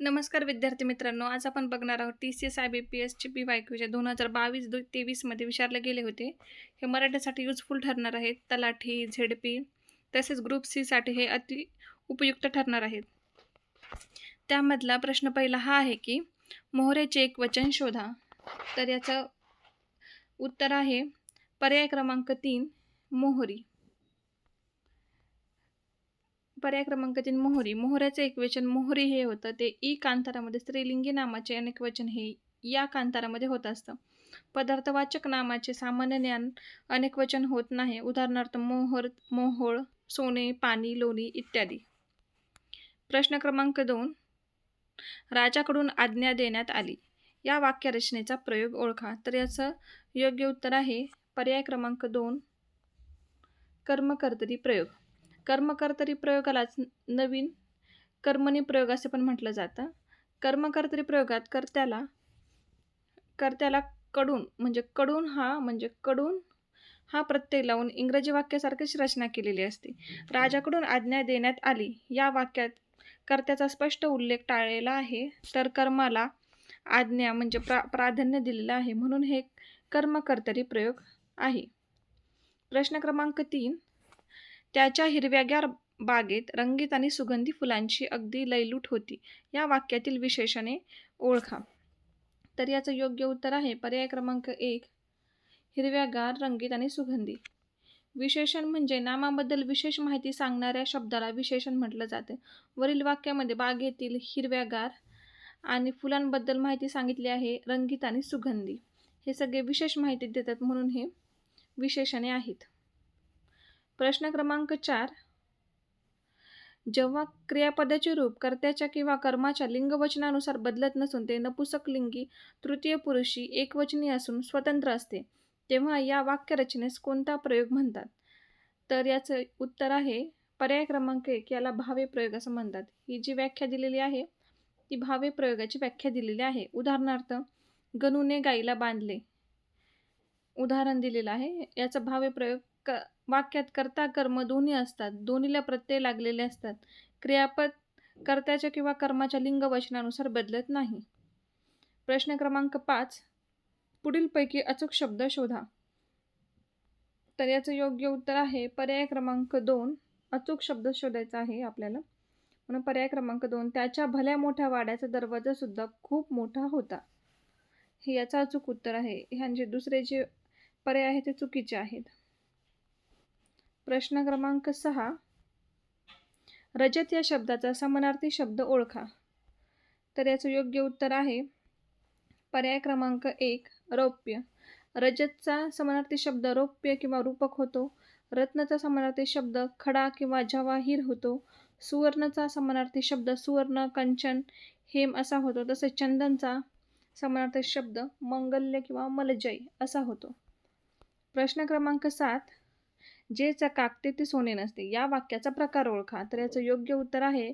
नमस्कार विद्यार्थी मित्रांनो आज आपण बघणार आहोत T C S I B P एसची पी वाय क्यूच्या दोन हजार बावीस दो तेवीसमध्ये विचारले गेले होते. हे मराठीसाठी युजफुल ठरणार आहेत. तलाठी झेडपी तसेच ग्रुप सीसाठी हे अति उपयुक्त ठरणार आहेत. त्यामधला प्रश्न पहिला हा आहे की मोहऱ्याचे एक वचन शोधा. तर याचं उत्तर आहे पर्याय क्रमांक तीन मोहरी. पर्याय क्रमांक तीन मोहरी. मोहऱ्याचं एक वचन मोहरी हे होतं ते ई कांतारामध्ये स्त्रीलिंगी नामाचे अनेक वचन हे या कांतारामध्ये होत असतं. पदार्थवाचक नामाचे सामान्य ज्ञान अनेक वचन होत नाही. उदाहरणार्थ मोहर मोहोळ सोने पाणी लोणी इत्यादी. प्रश्न क्रमांक दोन. राजाकडून आज्ञा देण्यात आली. या वाक्यरचनेचा प्रयोग ओळखा. तर याचं योग्य उत्तर आहे पर्याय क्रमांक दोन कर्मकर्तरी प्रयोग. कर्मकर्तरी प्रयोगालाच नवीन कर्मणी प्रयोग असे पण म्हटलं जातं. कर्मकर्तरी प्रयोगात कर्त्याला कर्त्याला कडून म्हणजे कडून हा म्हणजे कडून हा प्रत्यय लावून इंग्रजी वाक्यासारखीच रचना केलेली असते. राजाकडून आज्ञा देण्यात आली. या वाक्यात कर्त्याचा स्पष्ट उल्लेख टाळलेला आहे. तर कर्माला आज्ञा म्हणजे प्रा प्राधान्य दिलेलं आहे. म्हणून हे कर्मकर्तरी प्रयोग आहे. प्रश्न क्रमांक तीन. त्याच्या हिरव्यागार बागेत रंगीत आणि सुगंधी फुलांची अगदी लयलूट होती. या वाक्यातील विशेषणे ओळखा. तर याचं योग्य उत्तर आहे पर्याय क्रमांक एक हिरव्यागार रंगीत आणि सुगंधी. विशेषण म्हणजे नामाबद्दल विशेष माहिती सांगणाऱ्या शब्दाला विशेषण म्हटलं जातं. वरील वाक्यामध्ये बागेतील हिरव्यागार आणि फुलांबद्दल माहिती सांगितली आहे रंगीत आणि सुगंधी. हे सगळे विशेष माहिती देतात म्हणून हे विशेषणे आहेत. प्रश्न क्रमांक चार. जेव्हा क्रियापदाचे रूप कर्त्याच्या किंवा कर्माच्या लिंगवचनानुसार बदलत नसून ते नपुसक लिंगी तृतीय पुरुषी एकवचनी असून स्वतंत्र असते तेव्हा या वाक्यरचनेस कोणता प्रयोग म्हणतात? तर याचं उत्तर आहे पर्याय क्रमांक एक याला भावे प्रयोग असं म्हणतात. ही जी व्याख्या दिलेली आहे ती भावे प्रयोगाची व्याख्या दिलेली आहे. उदाहरणार्थ गणूने गाईला बांधले. उदाहरण दिलेलं आहे. याचा भावे प्रयोग क वाक्यात कर्ता कर्म दोन्ही असतात. दोन्हीला प्रत्यय लागलेले असतात. क्रियापद कर्त्याच्या किंवा कर्माच्या लिंगवचनानुसार बदलत नाही. प्रश्न क्रमांक पाच. पुढीलपैकी अचूक शब्द शोधा. तर याचं योग्य उत्तर आहे पर्याय क्रमांक दोन. अचूक शब्द शोधायचा आहे आपल्याला. म्हणून पर्याय क्रमांक दोन त्याच्या भल्या मोठ्या वाड्याचा दरवाजा सुद्धा खूप मोठा होता. हे याचं अचूक उत्तर आहे. ह्यांचे दुसरे जे पर्याय आहेत ते चुकीचे आहेत. प्रश्न क्रमांक सहा. रजत या शब्दाचा समानार्थी शब्द ओळखा. तर याचं योग्य उत्तर आहे पर्याय क्रमांक एक रौप्य. रजतचा समानार्थी शब्द रौप्य किंवा रूपक होतो. रत्नाचा समानार्थी शब्द खडा किंवा जवाहीर होतो. सुवर्णचा समानार्थी शब्द सुवर्ण कंचन हेम असा होतो. तसेच चंदनचा समानार्थी शब्द मंगल्य किंवा मलजय असा होतो. प्रश्न क्रमांक सात जे चकाकते ते सोने नसते. या वाक्याचा प्रकार ओळखा. तर याचं योग्य उत्तर आहे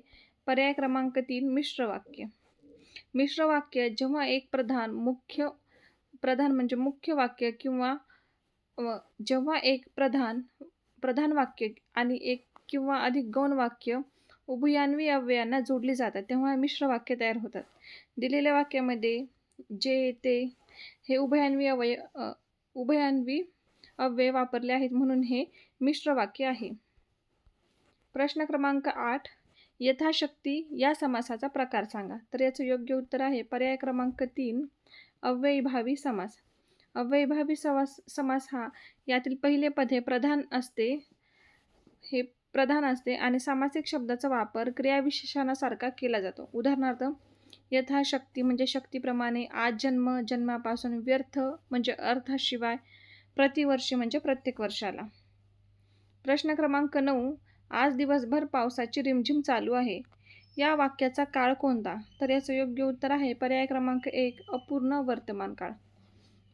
पर्याय क्रमांक तीन मिश्र वाक्य. मिश्र वाक्य जेव्हा एक प्रधान मुख्य प्रधान म्हणजे मुख्य वाक्य किंवा जेव्हा एक प्रधान प्रधान वाक्य आणि एक किंवा अधिक गौण वाक्य उभयान्वी अव्ययांना जोडली जातात तेव्हा मिश्र वाक्य तयार होतात. दिलेल्या वाक्यामध्ये जे ते हे उभयान्वी अवय उभयान्वी अव्यय वापरले आहेत म्हणून हे मिश्र वाक्य आहे. प्रश्न क्रमांक आठ यथाशक्ती या समासाचा प्रकार सांगा. तर याचं योग्य उत्तर आहे पर्याय क्रमांक तीन अव्ययीभावी समास. अव्ययभावी समास समास हा यातील पहिले पद हे प्रधान असते हे प्रधान असते आणि सामासिक शब्दाचा वापर क्रियाविशेषणासारखा केला जातो. उदाहरणार्थ यथाशक्ती म्हणजे शक्तीप्रमाणे आज जन्म जन्मापासून व्यर्थ म्हणजे अर्थाशिवाय प्रतिवर्षी म्हणजे प्रत्येक वर्षाला. प्रश्न क्रमांक नऊ आज दिवसभर पावसाची रिमझिम चालू आहे. या वाक्याचा काळ कोणता? तर याचं योग्य उत्तर आहे पर्याय क्रमांक एक अपूर्ण वर्तमान काळ.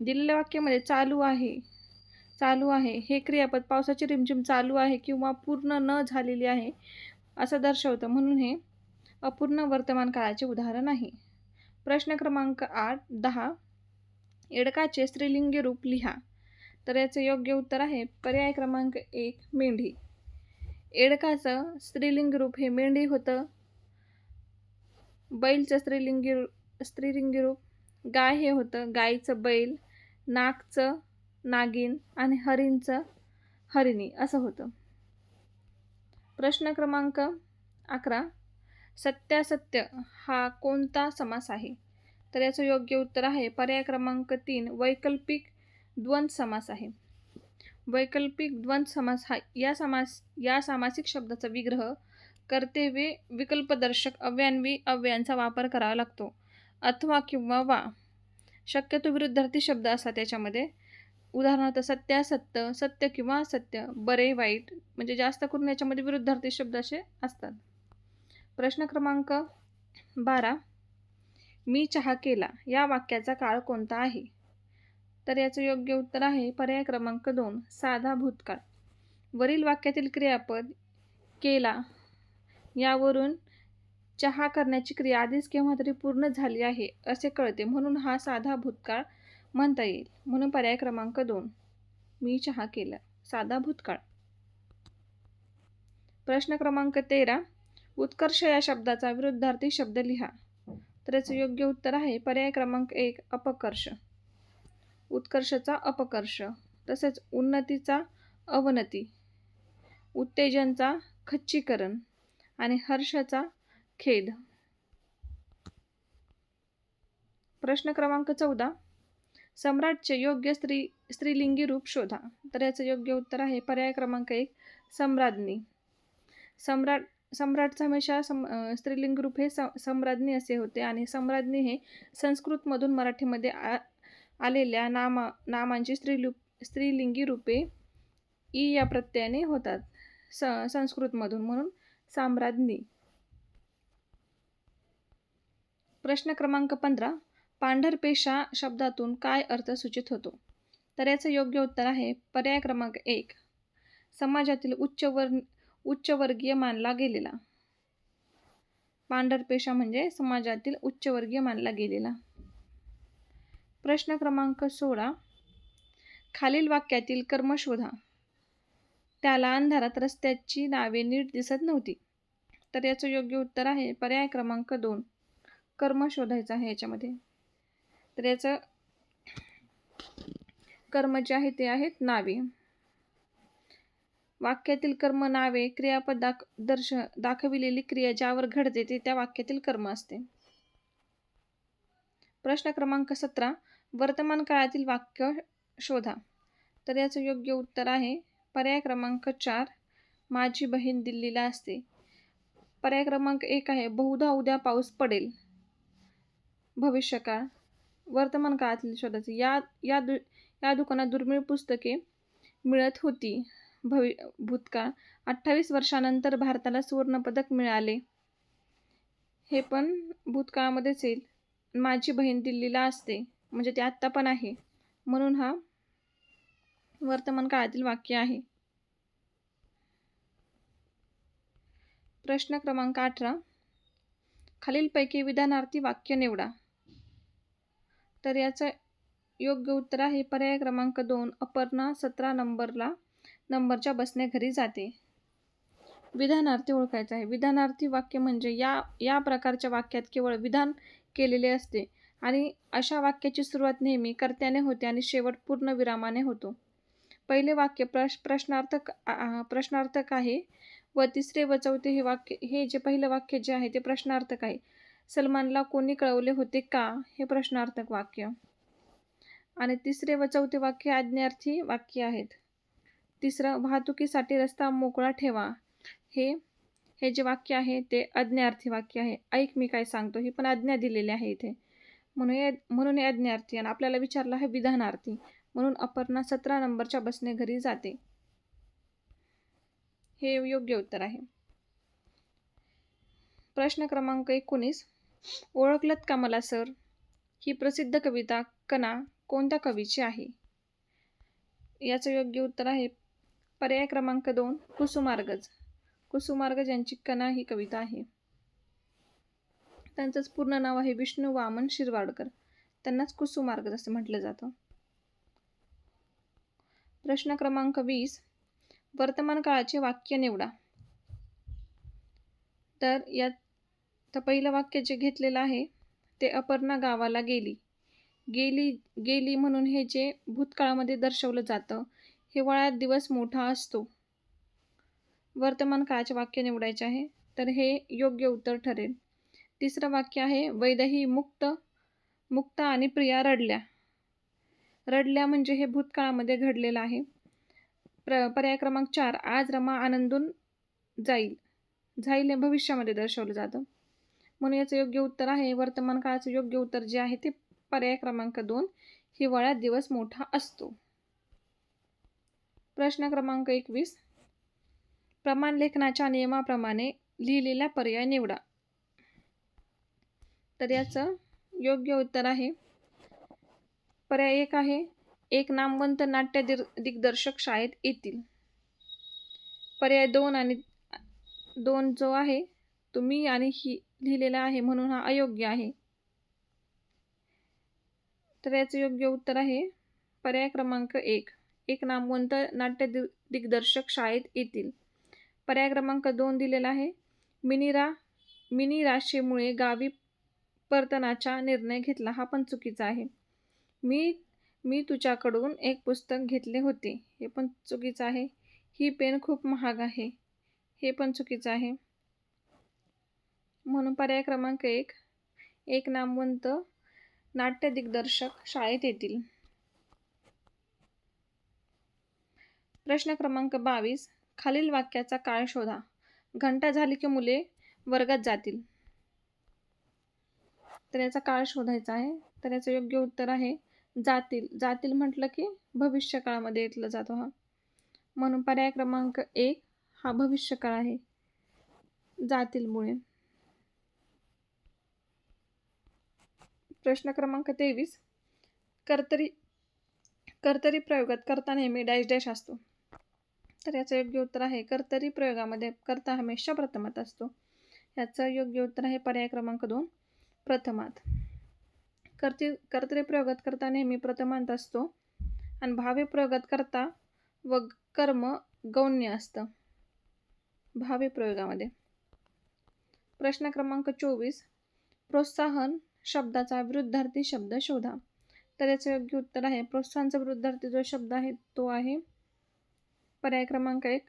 दिलेल्या वाक्यामध्ये चालू आहे. चालू आहे. हे क्रियापद पावसाची रिमझिम चालू आहे किंवा पूर्ण न झालेली आहे असं दर्शवतं. म्हणून हे अपूर्ण वर्तमान काळाचे उदाहरण आहे. प्रश्न क्रमांक आठ दहा. एडकाचे स्त्रीलिंगी रूप लिहा. तर याचं योग्य उत्तर आहे पर्याय क्रमांक एक मेंढी. एडकाचं स्त्रीलिंग रूप हे मेंढी होतं. बैलचं स्त्रीलिंगी स्त्रीलिंगी रूप. गाय हे होतं गायीचं बैल नागचं नागिन आणि हरिणचं हरिणी असं होतं. प्रश्न क्रमांक अकरा सत्यासत्य हा कोणता समास आहे? तर याचं योग्य उत्तर आहे पर्याय क्रमांक तीन वैकल्पिक द्वंद्व समास आहे. वैकल्पिक द्वंद्व समास हा या समास या सामासिक शब्दाचा विग्रह कर्तव्य विकल्पदर्शक अव्यान्वी अव्ययांचा वापर करावा लागतो. अथवा किंवा वा. शक्यतो विरुद्धार्थी शब्द असतात त्याच्यामध्ये. उदाहरणार्थ सत्यासत्य सत्य किंवा असत्य बरे वाईट म्हणजे जास्त करून याच्यामध्ये विरुद्धार्थी शब्द असे असतात. प्रश्न क्रमांक बारा. मी चहा केला. या वाक्याचा काळ कोणता आहे? तर याचं योग्य उत्तर आहे पर्याय क्रमांक दोन साधा भूतकाळ. वरील वाक्यातील क्रियापद केला. यावरून चहा करण्याची क्रिया आधीच केव्हा तरी पूर्ण झाली आहे असे कळते. म्हणून हा साधा भूतकाळ म्हणता येईल. म्हणून पर्याय क्रमांक दोन मी चहा केला. साधा भूतकाळ. प्रश्न क्रमांक तेरा उत्कर्ष या शब्दाचा विरुद्धार्थी शब्द लिहा. तर याचं योग्य उत्तर आहे पर्याय क्रमांक एक अपकर्ष. उत्कर्षाचा अपकर्ष तसेच उन्नतीचा अवनती उत्तेजनचा खच्चीकरण आणि हर्षाचा खेद. प्रश्न क्रमांक चौदा. सम्राटचे योग्य स्त्री स्त्रीलिंगी रूप शोधा. तर याचं योग्य उत्तर आहे पर्याय क्रमांक एक सम्राज्ञी. सम्राट सम्राटचं हमेशा सम स्त्रीलिंग रूप हे स सम्राज्ञी असे होते आणि सम्राज्ञी हे संस्कृतमधून मराठीमध्ये आ आलेल्या नामा नामांची स्त्रीलूप स्त्रीलिंगी रूपे ई या प्रत्ययाने होतात. स संस्कृतमधून म्हणून साम्राज्ञी. प्रश्न क्रमांक पंधरा. पांढरपेशा शब्दातून काय अर्थ सूचित होतो? तर याचं योग्य उत्तर आहे पर्याय क्रमांक एक. समाजातील उच्च उच्चवर्गीय मानला गेलेला. पांढरपेशा म्हणजे समाजातील उच्चवर्गीय मानला गेलेला. प्रश्न क्रमांक सोळा. खालील वाक्यातील कर्म शोधा. त्याला अंधारात रस्त्याची नावे नीट दिसत नव्हती. तर याचं योग्य उत्तर आहे पर्याय क्रमांक दोन. कर्म शोधायचं आहे याच्यामध्ये. तर याचं कर्म जे आहे ते आहेत नावे. वाक्यातील कर्म नावे क्रियापद दाख दर्श दाखविलेली क्रिया ज्यावर घडते ते त्या वाक्यातील कर्म असते. प्रश्न क्रमांक सतरा. वर्तमान काळातील वाक्य शोधा. तर याचं योग्य उत्तर आहे पर्याय क्रमांक चार माझी बहीण दिल्लीला असते. पर्याय क्रमांक एक आहे बहुधा उद्या पाऊस पडेल. भविष्यकाळ. वर्तमान काळातील शोधाचे. या या दु या दुकानात दुर्मिळ पुस्तके मिळत होती. भवि भूतकाळ. अठ्ठावीस वर्षानंतर भारताला सुवर्णपदक मिळाले. हे पण भूतकाळामध्येच येईल. माझी बहीण दिल्लीला असते. म्हणजे ते आत्ता पण आहे. म्हणून हा वर्तमान काळातील वाक्य आहे. प्रश्न क्रमांक अठरा. खालीलपैकी विधानार्थी वाक्य निवडा. तर याचं योग्य उत्तर आहे. पर्याय क्रमांक दोन अपर्णा सतरा नंबरला नंबरच्या बसने घरी जाते. विधानार्थी ओळखायचं आहे. विधानार्थी वाक्य म्हणजे या या प्रकारच्या वाक्यात केवळ विधान केलेले असते. आणि अशा वाक्याची सुरुवात नेहमी कर्त्याने होते आणि शेवट पूर्ण विरामाने होतो. पहिले वाक्य प्रश प्रश्नार्थक प्रश्नार्थक आहे व तिसरे व चौथे हे वाक्य हे जे पहिलं वाक्य जे आहे ते प्रश्नार्थक आहे. सलमानला कोणी कळवले होते का? हे प्रश्नार्थक वाक्य. आणि तिसरे व चौथे वाक्य आज्ञार्थी वाक्य आहेत. तिसरं वाहतुकीसाठी रस्ता मोकळा ठेवा. हे हे जे वाक्य आहे ते अज्ञार्थी वाक्य आहे. ऐक मी काय सांगतो. हे पण आज्ञा दिलेली आहे इथे. म्हणून या म्हणून याज्ञार्थी आणि आपल्याला विचारलं आहे विधानार्थी. म्हणून अपर्णा सतरा नंबरच्या बसने घरी जाते. हे योग्य उत्तर आहे. प्रश्न क्रमांक एकोणीस. ओळखलत का मला सर? ही प्रसिद्ध कविता कणा कोणत्या कवीची आहे? याचं योग्य उत्तर आहे. पर्याय क्रमांक दोन कुसुमार्गज. कुसुमार्गज यांची कणा ही कविता आहे. त्यांचंच पूर्ण नाव आहे विष्णू वामन शिरवाडकर. त्यांनाच कुसुमार्गज असं म्हटलं जातं. प्रश्न क्रमांक वीस. वर्तमान काळाचे वाक्य निवडा. तर यात तर पहिलं वाक्य जे घेतलेलं आहे ते अपर्णा गावाला गेली. गेली गेली म्हणून हे जे भूतकाळामध्ये दर्शवलं जातं हिवाळ्यात दिवस मोठा असतो. वर्तमान काळाचे वाक्य निवडायचे आहे तर हे योग्य उत्तर ठरेल. तिसरं वाक्य आहे वैदही मुक्त मुक्त आणि प्रिया रडल्या. रडल्या म्हणजे हे भूतकाळामध्ये घडलेलं आहे. प्र पर्याय क्रमांक चार आज रमा आनंदून जाईल. जाईल हे भविष्यामध्ये दर्शवलं जातं. म्हणून याचं योग्य उत्तर आहे वर्तमान काळाचं योग्य उत्तर जे आहे ते पर्याय क्रमांक दोन हिवाळ्यात दिवस मोठा असतो. प्रश्न क्रमांक एकवीस प्रमाण लेखनाच्या नियमाप्रमाणे लिहिलेला पर्याय निवडा. तर याचं योग्य उत्तर आहे. पर्याय एक आहे. एक नामवंत नाट्य दिर दिग्दर्शक शाळेत येतील. पर्याय दोन आणि दोन जो आहे तुम्ही आणि ही लिहिलेला आहे म्हणून हा अयोग्य आहे. तर याचं योग्य उत्तर आहे. पर्याय क्रमांक एक. एक नामवंत नाट्य दि दिग्दर्शक शाळेत येतील. पर्याय क्रमांक दोन दिलेला आहे. मिनिरा मिनी राशेमुळे गावी परतनाचा निर्णय घेतला. हा पण चुकीचा आहे. मी मी तुझ्याकडून एक पुस्तक घेतले होते. हे पण चुकीचं आहे. ही पेन खूप महाग आहे. हे पण चुकीचं आहे. म्हणून पर्याय क्रमांक एक एक नामवंत नाट्य दिग्दर्शक शाळेत येतील. प्रश्न क्रमांक बावीस खालील वाक्याचा काळ शोधा. घंटा झाली की मुले वर्गात जातील. तर याचा काळ शोधायचा आहे. तर याचं योग्य उत्तर आहे जातील. जातील म्हटलं की भविष्य काळामध्ये येतलं जातो हा. म्हणून पर्याय क्रमांक एक हा भविष्यकाळ आहे. जातील मुळे. प्रश्न क्रमांक तेवीस. कर्तरी कर्तरी प्रयोगात करता नेहमी डॅश डॅश असतो. तर याचं योग्य उत्तर आहे कर्तरी प्रयोगामध्ये करता हमेशा प्रथमात असतो. याचं योग्य उत्तर आहे पर्याय क्रमांक दोन. प्रथमात. कर्ते कर्त्रे प्रयोगात करता नेहमी प्रथमांत असतो. आणि भावे प्रयोगात करता व कर्म गौण्य असतं. भावे प्रयोगामध्ये. प्रश्न क्रमांक चोवीस. प्रोत्साहन शब्दाचा विरुद्धार्थी शब्द शोधा. तर याचं योग्य उत्तर आहे. प्रोत्साहनचा विरुद्धार्थी जो शब्द आहे तो आहे पर्याय क्रमांक एक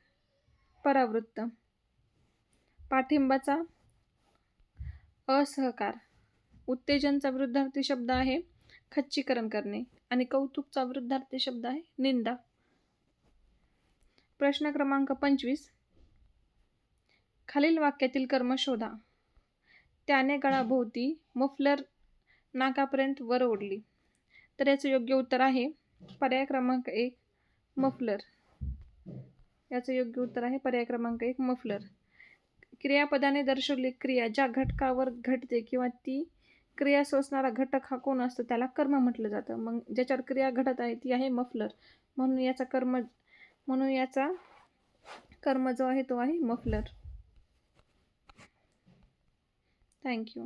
परावृत्त. पाठिंबाचा असहकार. उत्तेजनचा वृद्धार्थी शब्द आहे खच्चीकरण करणे आणि कौतुकचा वृद्धार्थी शब्द आहे निंदा. प्रश्न क्रमांक पंचवीस. खालील वाक्यातील कर्म शोधा. त्याने गळाभोवती मफलर नाकापर्यंत वर ओढली. तर याचं योग्य उत्तर आहे पर्याय क्रमांक एक मफलर. याचं योग्य उत्तर आहे पर्याय क्रमांक एक मफलर. क्रियापदाने दर्शवली क्रिया ज्या घटकावर घडते किंवा ती क्रिया सोसणारा घटक हा कोण असतो? त्याला कर्म म्हटलं जातं. मग ज्याच्यावर क्रिया घडत आहे ती आहे मफलर. म्हणून याचा कर्म म्हणून याचा कर्म जो आहे तो आहे मफलर. थँक्यू